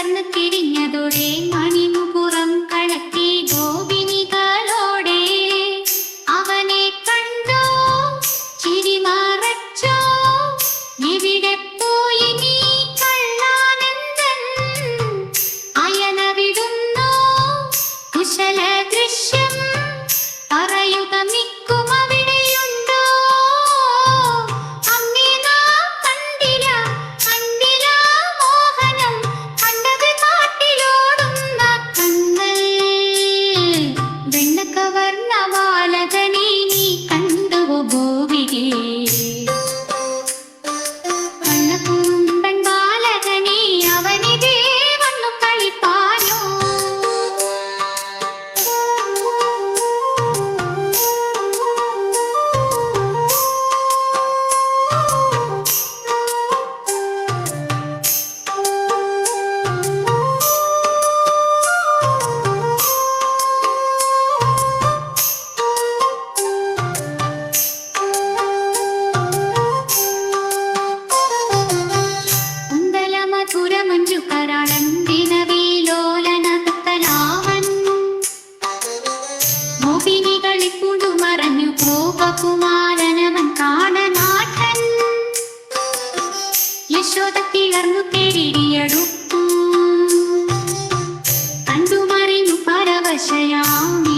Yashoda തിരിഞ്ഞതൊരേ തിരിഞ്ഞതോടെ 想要。